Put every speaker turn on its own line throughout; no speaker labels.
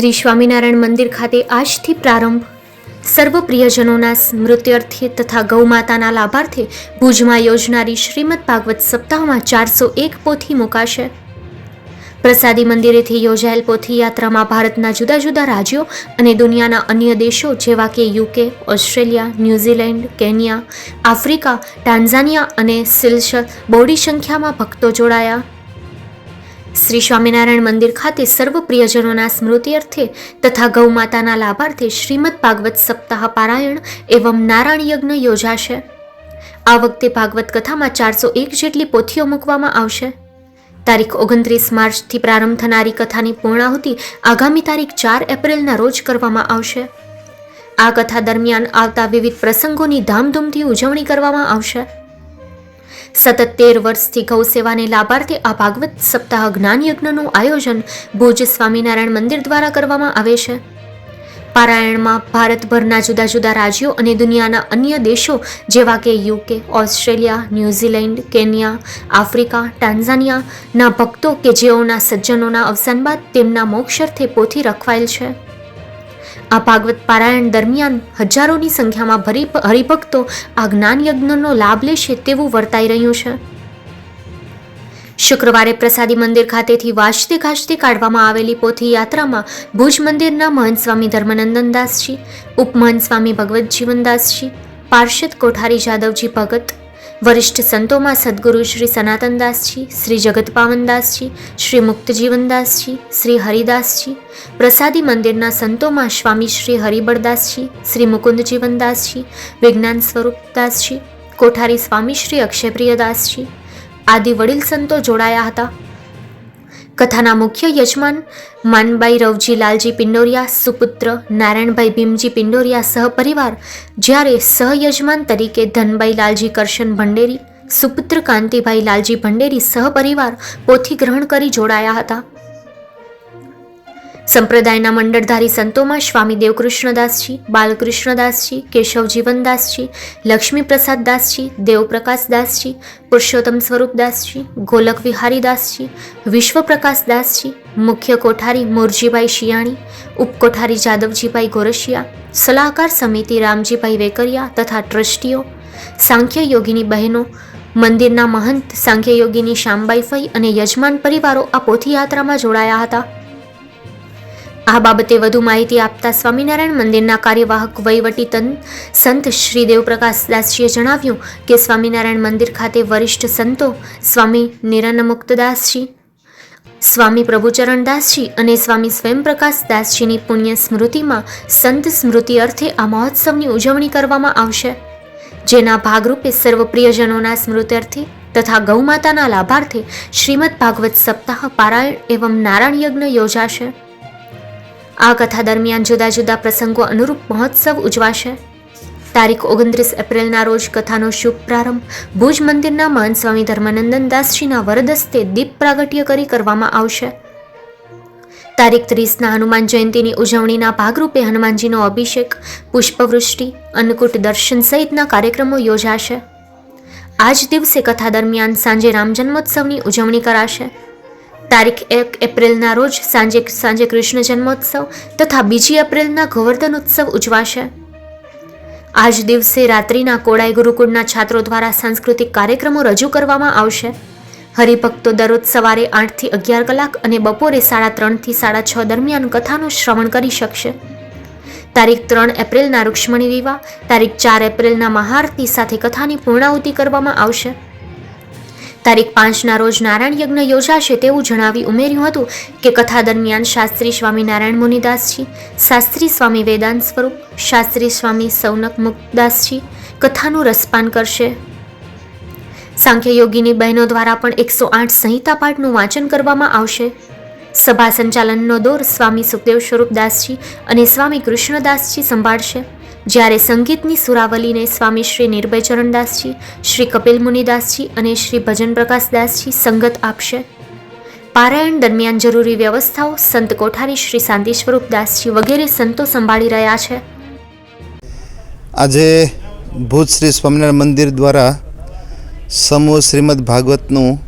શ્રી સ્વામિનારાયણ મંદિર ખાતે આજથી પ્રારંભ. સર્વ પ્રિયજનોના સ્મૃત્યર્થે તથા ગૌમાતાના લાભાર્થે ભુજમાં યોજનારી શ્રીમદ ભાગવત સપ્તાહમાં ચારસો એક પોથી મુકાશે. પ્રસાદી મંદિરેથી યોજાયેલ પોથી યાત્રામાં ભારતના જુદા જુદા રાજ્યો અને દુનિયાના અન્ય દેશો જેવા કે UK, Australia, New Zealand, Kenya, Africa, Tanzania અને સિલ્શ બોડી સંખ્યામાં ભક્તો જોડાયા. શ્રી સ્વામિનારાયણ મંદિર ખાતે સર્વ પ્રિયજનોના સ્મૃતિ અર્થે તથા ગૌમાતાના લાભાર્થે શ્રીમદ ભાગવત સપ્તાહ પારાયણ એવં નારાયણ યજ્ઞ યોજાશે. આ વખતે ભાગવત કથામાં ચારસો એક જેટલી પોથીઓ મૂકવામાં આવશે. તારીખ ઓગણત્રીસ માર્ચથી પ્રારંભ થનારી કથાની પૂર્ણાહુતિ આગામી તારીખ ચાર એપ્રિલના રોજ કરવામાં આવશે. આ કથા દરમિયાન આવતા વિવિધ પ્રસંગોની ધામધૂમથી ઉજવણી કરવામાં આવશે. સતત તેર વર્ષથી ગૌ સેવાને લાભાર્થે આ ભાગવત સપ્તાહ જ્ઞાન યજ્ઞનું આયોજન ભુજ સ્વામિનારાયણ મંદિર દ્વારા કરવામાં આવે છે. પારાયણમાં ભારતભરના જુદા જુદા રાજ્યો અને દુનિયાના અન્ય દેશો જેવા કે UK, Australia, New Zealand, Kenya, Africa ટાન્ઝાનિયાના ભક્તો કે જેઓના સજ્જનોના અવસાન બાદ તેમના મોક્ષર્થે પોથી રખવાયેલ છે. આ ભાગવત પારાયણ દરમિયાન હજારોની સંખ્યામાં ભરી હરિભક્તો આ જ્ઞાન યજ્ઞનો લાભ લેશે તેવું વર્તાઈ રહ્યું છે. શુક્રવારે પ્રસાદી મંદિર ખાતેથી વાજતે ગાજતે કાઢવામાં આવેલી પોથી યાત્રામાં ભુજ મંદિરના મહંત સ્વામી ધર્મનંદનદાસજી ઉપમહંત સ્વામી ભગવત જીવનદાસજી પાર્ષદ કોઠારી જાદવજી ભગત વરિષ્ઠ સંતોમાં સદગુરુ શ્રી સનાતનદાસજી, શ્રી જગતપાવનદાસજી, શ્રી મુક્તજીવનદાસજી, શ્રી હરિદાસજી, પ્રસાદી મંદિરના સંતોમાં સ્વામી શ્રી હરિબળદાસજી, શ્રી મુકુંદજીવનદાસજી, વિજ્ઞાન સ્વરૂપદાસજી, કોઠારી સ્વામી શ્રી અક્ષયપ્રિયદાસજી આદિ વડીલ સંતો જોડાયા હતા. કથાના મુખ્ય યજમાન માનબાઈ રવજી લાલજી પિંડોરિયા, સુપુત્ર નારાયણભાઈ ભીમજી પિંડોરિયા સહપરિવાર જ્યારે સહયજમાન તરીકે ધનભાઈ લાલજી કરશન ભંડેરી, સુપુત્ર કાંતિભાઈ લાલજી ભંડેરી સહપરિવાર પોથી ગ્રહણ કરી જોડાયા હતા. સંપ્રદાયના મંડળધારી સંતોમાં સ્વામી દેવકૃષ્ણદાસજી, બાલકૃષ્ણદાસજી કેશવ જીવનદાસજી દાસજી પ્રસાદદાસજી દેવપ્રકાશદાસજી, પુરુષોત્તમ સ્વરૂપદાસજી ગોલક વિહારીદાસજી વિશ્વપ્રકાશદાસજી, મુખ્ય કોઠારી મોરજીભાઈ શિયાણી, ઉપકોઠારી જાદવજીભાઈ ગોરશિયા સલાહકાર સમિતિ રામજીભાઈ વેકરિયા તથા ટ્રસ્ટીઓ, સાંખ્ય યોગીની બહેનો, મંદિરના મહંત સાંખ્ય યોગીની શ્યામબાઈ ફઈ અને યજમાન પરિવારો આ પોથીયાત્રામાં જોડાયા હતા. આ બાબતે વધુ માહિતી આપતા સ્વામિનારાયણ મંદિરના કાર્યવાહક વહીવટી તન સંત શ્રી દેવપ્રકાશદાસજીએ જણાવ્યું કે સ્વામિનારાયણ મંદિર ખાતે વરિષ્ઠ સંતો સ્વામી નિરન્નમુક્તદાસજી સ્વામી પ્રભુચરણદાસજી અને સ્વામી સ્વયંપ્રકાશદાસજીની પુણ્ય સ્મૃતિમાં સંત સ્મૃતિ અર્થે આ મહોત્સવની ઉજવણી કરવામાં આવશે. જેના ભાગરૂપે સર્વ પ્રિયજનોના સ્મૃત્યર્થે તથા ગૌમાતાના લાભાર્થે શ્રીમદ ભાગવત સપ્તાહ પારાયણ એવં નારાયણ યજ્ઞ યોજાશે. આ કથા દરમિયાન જુદા જુદા પ્રસંગો અનુરૂપ મહોત્સવ ઉજવાશે. તારીખ ઓગણત્રીસ એપ્રિલના રોજ કથાનો શુભ પ્રારંભ. ભુજ મંદિરના મહંત સ્વામી ધર્માનંદન દાસજીના વરદસ્તે દીપ પ્રાગટ્ય કરી કરવામાં આવશે. તારીખ ત્રીસના હનુમાન જયંતીની ઉજવણીના ભાગરૂપે હનુમાનજીનો અભિષેક, પુષ્પવૃષ્ટિ, અન્નકૂટ દર્શન સહિતના કાર્યક્રમો યોજાશે. આ જ દિવસે કથા દરમિયાન સાંજે રામ જન્મોત્સવની ઉજવણી કરાશે. તારીખ એક એપ્રિલના રોજ સાંજે સાંજે કૃષ્ણ જન્મોત્સવ તથા બીજી એપ્રિલના ગોવર્ધન ઉત્સવ ઉજવાશે. આજ દિવસે રાત્રિના કોડાઈ ગુરુકુળના છાત્રો દ્વારા સાંસ્કૃતિક કાર્યક્રમો રજૂ કરવામાં આવશે. હરિભક્તો દરરોજ સવારે આઠથી અગિયાર કલાક અને બપોરે સાડા ત્રણથી સાડા છ દરમિયાન કથાનું શ્રવણ કરી શકશે. તારીખ ત્રણ એપ્રિલના રૂક્ષ્મણી વિવાહ, તારીખ ચાર એપ્રિલના મહાઆરતી સાથે કથાની પૂર્ણાહુતિ કરવામાં આવશે. તારીખ પાંચના રોજ નારાયણ યજ્ઞ યોજાશે તેવું જણાવી ઉમેર્યું હતું કે કથા દરમિયાન શાસ્ત્રી સ્વામી નારાયણ મુનિદાસજી, શાસ્ત્રી સ્વામી વેદાંત સ્વરૂપ, શાસ્ત્રી સ્વામી સૌનક મુક્તદાસજી કથાનું રસપાન કરશે. સાંખ્ય યોગીની બહેનો દ્વારા પણ એકસો આઠ સંહિતા પાઠનું વાંચન કરવામાં આવશે. સભા સંચાલનનો દોર સ્વામી સુખદેવ સ્વરૂપદાસજી અને સ્વામી કૃષ્ણદાસજી સંભાળશે. જ્યારે સંગીતની સુરાવલીને સ્વામી શ્રી નિર્ભયચરણદાસજી, શ્રી કપિલ મુનિદાસજી અને શ્રી ભજન પ્રકાશદાસજી સંગત આપશે. પારાયણ દરમિયાન જરૂરી વ્યવસ્થાઓ સંત કોઠારી શ્રી શાંતિ સ્વરૂપદાસજી વગેરે સંતો સંભાળી રહ્યા છે.
આજે ભૂત શ્રી સ્વામિનારાયણ મંદિર દ્વારા સમૂહ શ્રીમદ ભાગવતનું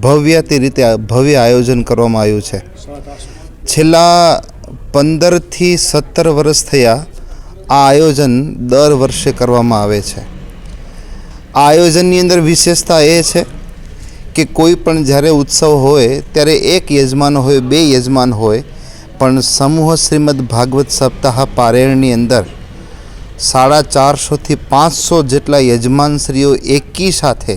ભવ્યતી રીતે ભવ્ય આયોજન કરવામાં આવ્યું છે. છેલ્લા પંદરથી સત્તર વર્ષ થયા આ આયોજન દર વર્ષે કરવામાં આવે છે. આ આયોજનની અંદર વિશેષતા એ છે કે કોઈ પણ જ્યારે ઉત્સવ હોય ત્યારે એક યજમાન હોય, બે યજમાન હોય, પણ સમૂહ શ્રીમદ ભાગવત સપ્તાહ પારેણની અંદર સાડા ચારસોથી પાંચસો જેટલા યજમાનશ્રીઓ એકી સાથે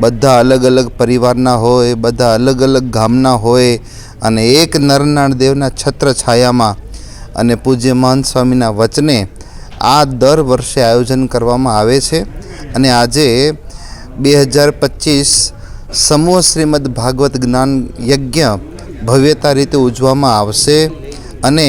બધા અલગ અલગ પરિવારના હોય, બધા અલગ અલગ ગામના હોય અને એક નરનાળ દેવના છત્ર છાયામાં અને પૂજ્ય મહંત સ્વામીના વચને આ દર વર્ષે આયોજન કરવામાં આવે છે અને આજે બે હજાર પચીસ સમૂહ શ્રીમદ ભાગવત જ્ઞાન યજ્ઞ ભવ્યતા રીતે ઉજવવામાં આવશે અને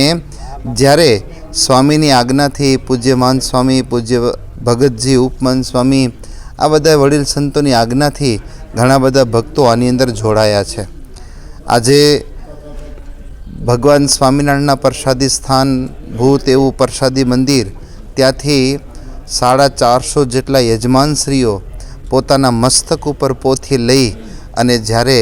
જ્યારે સ્વામીની આજ્ઞાથી પૂજ્યમાન સ્વામી, પૂજ્ય ભગતજી, ઉપમાન સ્વામી, આ બધા વડીલ સંતોની આજ્ઞાથી ઘણા બધા ભક્તો આની અંદર જોડાયા છે. આજે ભગવાન સ્વામિનારાયણના પ્રસાદી સ્થાન, ભૂત એવું પ્રસાદી મંદિર ત્યાંથી સાડા ચારસો જેટલા યજમાનશ્રીઓ પોતાના મસ્તક ઉપર પોથી લઈ અને જ્યારે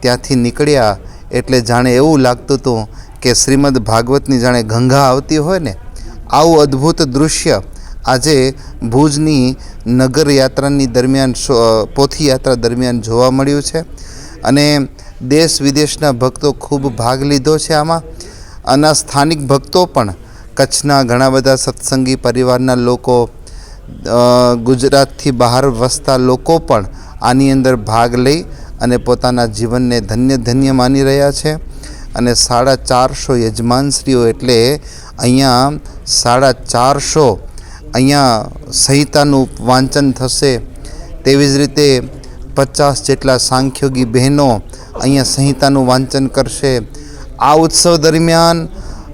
ત્યાંથી નીકળ્યા એટલે જાણે એવું લાગતું હતું કે શ્રીમદ ભાગવતની જાણે ગંગા આવતી હોય ને, આવું અદ્ભુત દૃશ્ય આજે ભુજની નગર યાત્રાની દરમિયાન પોથી યાત્રા દરમિયાન જોવા મળ્યું છે અને દેશ વિદેશના ભક્તો ખૂબ ભાગ લીધો છે આમાં. અને સ્થાનિક ભક્તો પણ કચ્છના ઘણા બધા સત્સંગી પરિવારના લોકો ગુજરાતથી બહાર વસતા લોકો પણ આની અંદર ભાગ લઈ અને પોતાના જીવનને ધન્ય ધન્ય માની રહ્યા છે. અને સાડા ચારસો યજમાનશ્રીઓ એટલે અહીંયા સાડા ચારસો અહીંયા સંહિતાનું વાંચન થશે. તેવી જ રીતે પચાસ જેટલા સાંખ્યોગી બહેનો અહીંયા સંહિતાનું વાંચન કરશે. આ ઉત્સવ દરમિયાન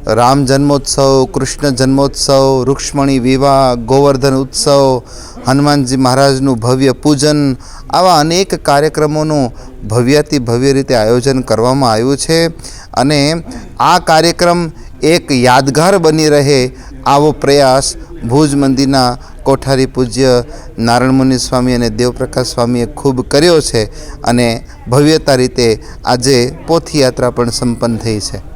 રામ જન્મોત્સવ, કૃષ્ણ જન્મોત્સવ, રૂક્ષ્મણી વિવાહ, ગોવર્ધન ઉત્સવ, હનુમાનજી મહારાજનું ભવ્ય પૂજન, આવા અનેક કાર્યક્રમોનું ભવ્યથી ભવ્ય રીતે આયોજન કરવામાં આવ્યું છે. અને આ કાર્યક્રમ એક યાદગાર બની રહે આવો પ્રયાસ ભુજ મંદિરના કોઠારી પૂજ્ય નારાયણ મુનિ સ્વામી અને દેવપ્રકાશ સ્વામીએ ખૂબ કર્યો છે. અને ભવ્યતા રીતે આજે પોથી યાત્રા પણ સંપન્ન થઈ છે.